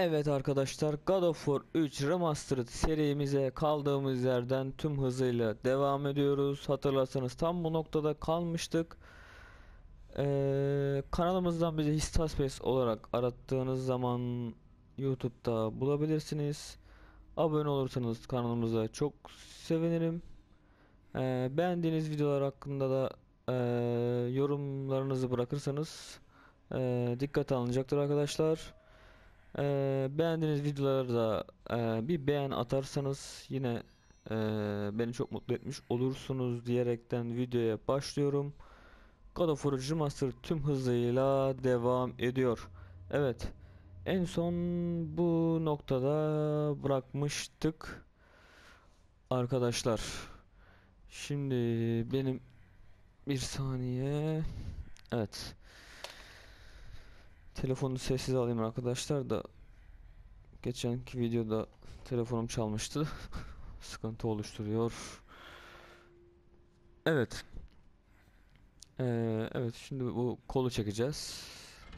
Evet arkadaşlar God of War 3 Remastered serimize kaldığımız yerden tüm hızıyla devam ediyoruz. Hatırlarsanız tam bu noktada kalmıştık. Ee, kanalımızdan bizi Histaspes olarak arattığınız zaman YouTube'da bulabilirsiniz. Abone olursanız kanalımıza çok sevinirim. Ee, beğendiğiniz videolar hakkında da ee, yorumlarınızı bırakırsanız ee, dikkate alınacaktır arkadaşlar. Ee, beğendiğiniz videoları da ee, bir beğen atarsanız yine ee, beni çok mutlu etmiş olursunuz diyerekten videoya başlıyorum. God of War Remastered tüm hızıyla devam ediyor. Evet. En son bu noktada bırakmıştık. Arkadaşlar. Şimdi benim bir saniye. Evet. Telefonu sessiz alayım arkadaşlar da geçenki videoda telefonum çalmıştı. Sıkıntı oluşturuyor. Evet. Ee, evet şimdi bu kolu çekeceğiz.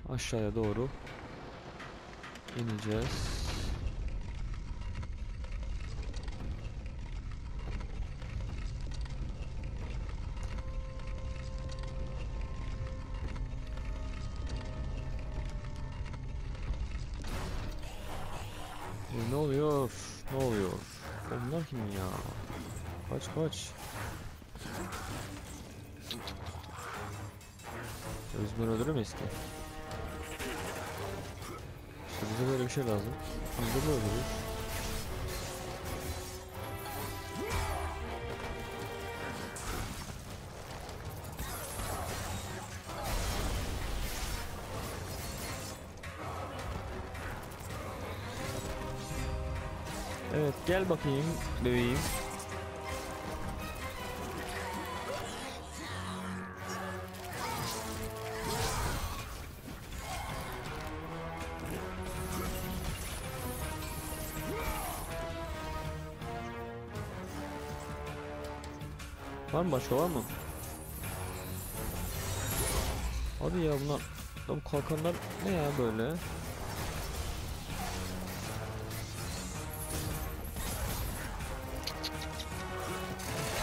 Aşağıya doğru ineceğiz. E, ne oluyor? Ne oluyor? Onlar kim ya? Kaç kaç. Özgür öldüremeyiz ki. İşte bize böyle bir şey lazım. Biz de böyle öldürürüz. Gel bakayım bebeğim. Var mı başka var mı? Hadi ya bunlar Ya bu kalkanlar ne ya böyle?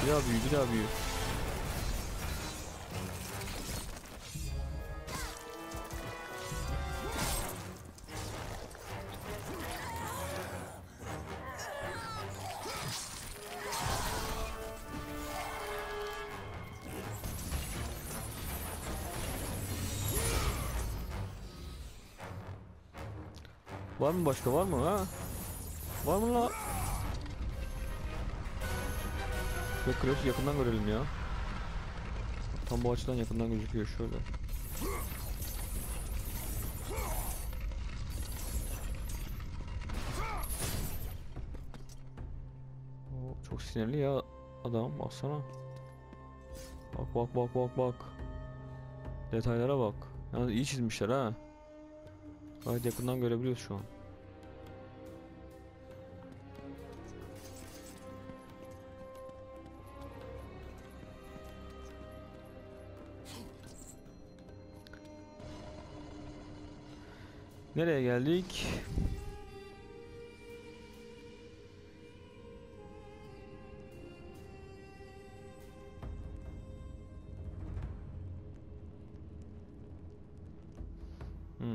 Bir daha büyü, bir daha büyü. Var mı başka var mı ha? Var mı la? Ve Kratos yakından görelim ya. Tam bu açıdan yakından gözüküyor şöyle. Oo, çok sinirli ya adam baksana. Bak bak bak bak bak. Detaylara bak. Yani iyi çizmişler ha. Gayet yakından görebiliyoruz şu an. Nereye geldik? Hmm.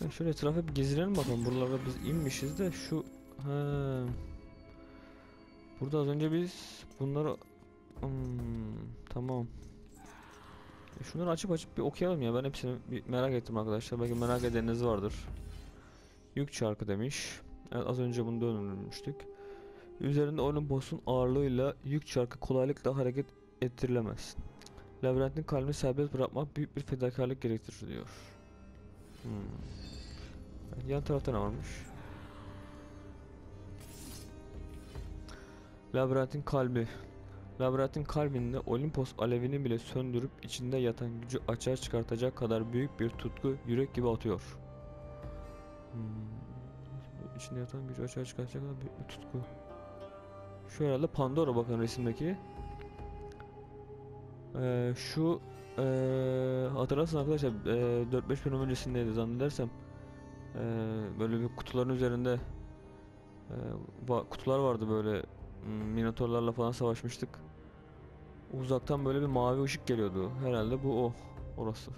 Ben şöyle etrafa bir gezinelim bakalım. Buralarda biz inmişiz de şu ha. Burada az önce biz bunları Hmm, tamam. Şunları açıp açıp bir okuyalım ya. Ben hepsini merak ettim arkadaşlar. Belki merak edeniniz vardır. Yük çarkı demiş. Evet az önce bunu dönülmüştük. Üzerinde oyunun boss'un ağırlığıyla yük çarkı kolaylıkla hareket ettirilemez. Labirentin kalbini serbest bırakmak büyük bir fedakarlık gerektirir diyor. Hmm. Yan tarafta ne varmış? Labirentin kalbi. Labirentin kalbinde Olimpos alevini bile söndürüp içinde yatan gücü açığa çıkartacak kadar büyük bir tutku yürek gibi atıyor. Hmm. İçinde yatan gücü açığa çıkartacak kadar büyük bir tutku. Şu herhalde Pandora bakın resimdeki. Ee, şu ee, hatırlarsın arkadaşlar ee, 4-5 bölüm öncesindeydi zannedersem Ee, böyle bir kutuların üzerinde e, va- kutular vardı böyle minotorlarla falan savaşmıştık. Uzaktan böyle bir mavi ışık geliyordu. Herhalde bu o. Orası.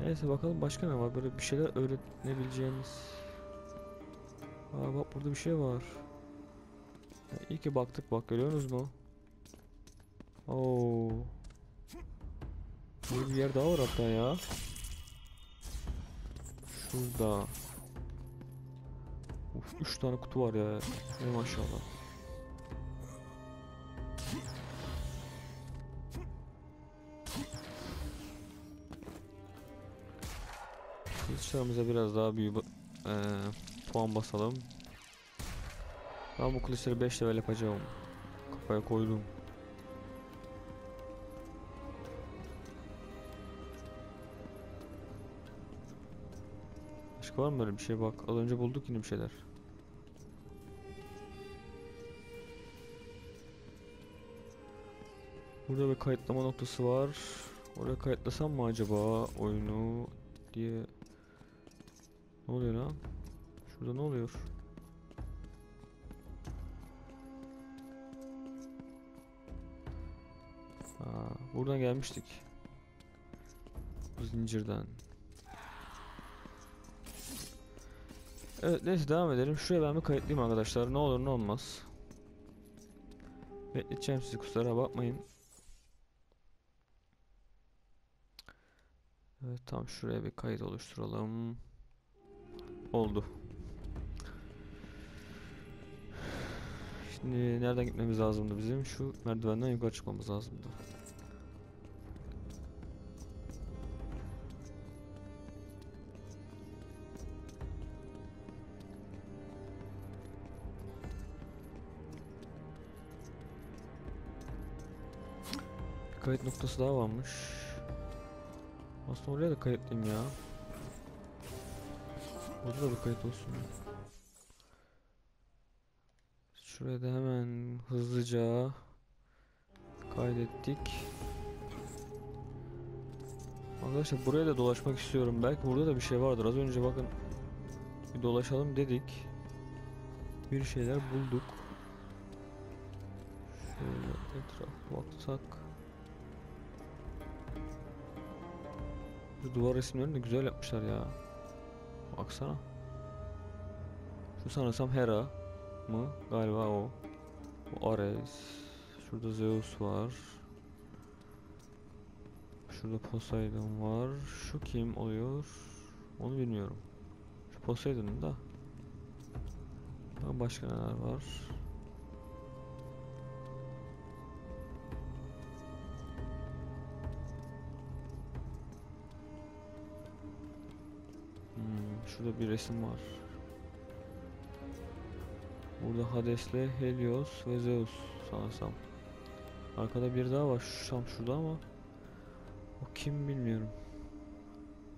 Neyse bakalım başka ne var? Böyle bir şeyler öğrenebileceğimiz. Aa bak burada bir şey var. Ya, iyi ki baktık bak görüyorsunuz mu? Oo. Burada bir yer daha var hatta ya. Şurada. Uf, üç tane kutu var ya. Ey maşallah. Kılıçlarımıza biraz daha büyük eee, puan basalım. Ben bu kılıçları 5 level yapacağım. Kafaya koydum. Başka var mı böyle bir şey bak. Az önce bulduk yine bir şeyler. Burada bir kayıtlama noktası var. Oraya kayıtlasam mı acaba oyunu diye. Ne oluyor lan? Şurada ne oluyor? Aa, buradan gelmiştik. Bu zincirden. Evet neyse devam edelim. Şuraya ben bir kayıtlayayım arkadaşlar. Ne olur ne olmaz. Bekleteceğim sizi kusura bakmayın. Evet tam şuraya bir kayıt oluşturalım. Oldu. Şimdi nereden gitmemiz lazımdı bizim? Şu merdivenden yukarı çıkmamız lazımdı. Kayıt noktası daha varmış. Aslında oraya da kayıtlayayım ya. Burada da bir kayıt olsun. Şuraya da hemen hızlıca kaydettik. Arkadaşlar buraya da dolaşmak istiyorum. Belki burada da bir şey vardır. Az önce bakın bir dolaşalım dedik. Bir şeyler bulduk. Şöyle etraf baksak. Bu duvar resimlerini de güzel yapmışlar ya. Baksana. Şu sanırsam Hera mı? Galiba o. Bu Ares. Şurada Zeus var. Şurada Poseidon var. Şu kim oluyor? Onu bilmiyorum. Şu Poseidon'un da. Başka neler var? Şurada bir resim var. Burada Hades'le Helios ve Zeus sanırsam. Arkada bir daha var şu tam şurada ama o kim bilmiyorum.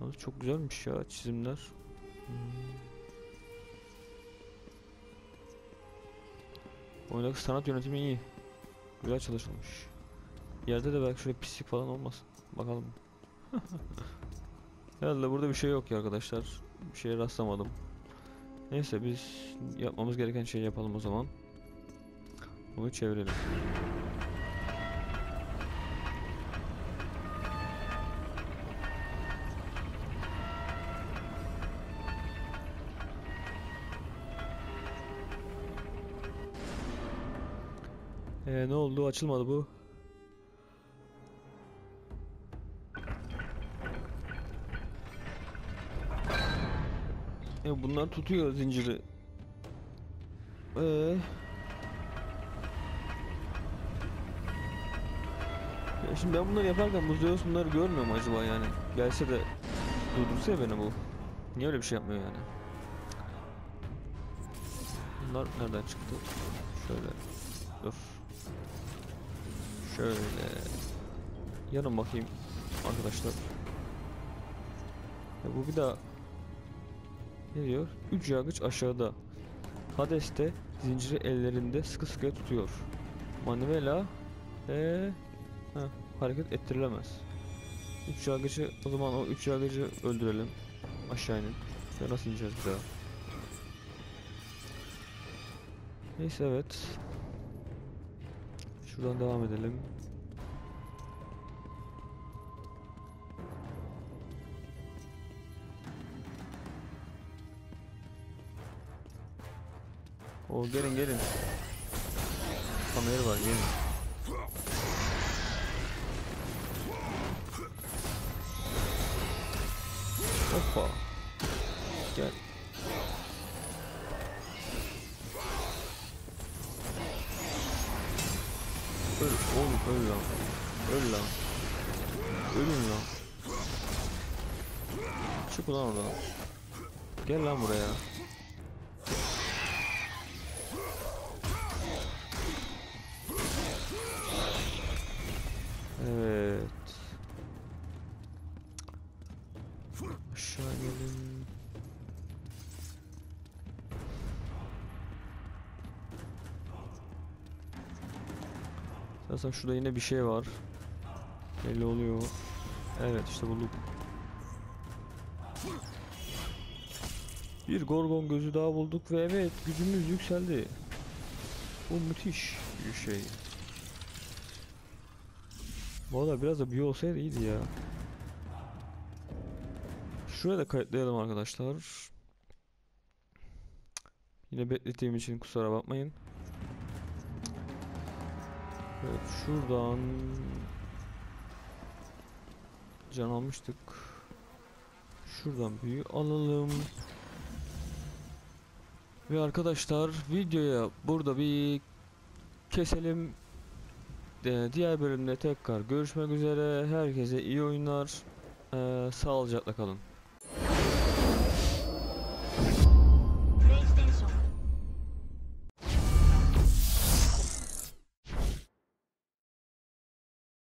Yalnız çok güzelmiş ya çizimler. Hmm. Oyundaki sanat yönetimi iyi. Güzel çalışılmış. Yerde de belki şöyle pislik falan olmasın. Bakalım. Herhalde burada bir şey yok ya arkadaşlar. Bir şeye rastlamadım. Neyse biz yapmamız gereken şeyi yapalım o zaman. Bunu çevirelim. Ee, ne oldu? Açılmadı bu. E bunlar tutuyor zinciri. Ee. Ya şimdi ben bunları yaparken bu bunları görmüyor mu acaba yani? Gelse de durdursa ya beni bu. Niye öyle bir şey yapmıyor yani? Bunlar nereden çıktı? Şöyle. Dur. Şöyle. Yanım bakayım arkadaşlar. Ya bu bir daha ne diyor? Üç yargıç aşağıda. Hades de zinciri ellerinde sıkı sıkı tutuyor. Manuela e hareket ettirilemez. Üç yargıcı o zaman o üç yargıcı öldürelim. Aşağı inin. Ya nasıl ineceğiz bir daha? Neyse evet. Şuradan devam edelim. O gelin gelin. Kamera var gelin. Hoppa. Gel. Öl oğlum öl lan. Öl lan. Ölün lan. Çık ulan oradan. Gel lan buraya. Evet. Aşağı inelim. Zaten şurada yine bir şey var. Belli oluyor. Evet işte bulduk. Bir gorgon gözü daha bulduk ve evet gücümüz yükseldi. Bu müthiş bir şey. Valla biraz da büyü olsaydı iyiydi ya. Şuraya da kayıtlayalım arkadaşlar. Yine beklettiğim için kusura bakmayın. Evet şuradan can almıştık. Şuradan büyü alalım. Ve arkadaşlar videoya burada bir keselim. Diğer bölümde tekrar görüşmek üzere. Herkese iyi oyunlar. Ee, sağlıcakla kalın.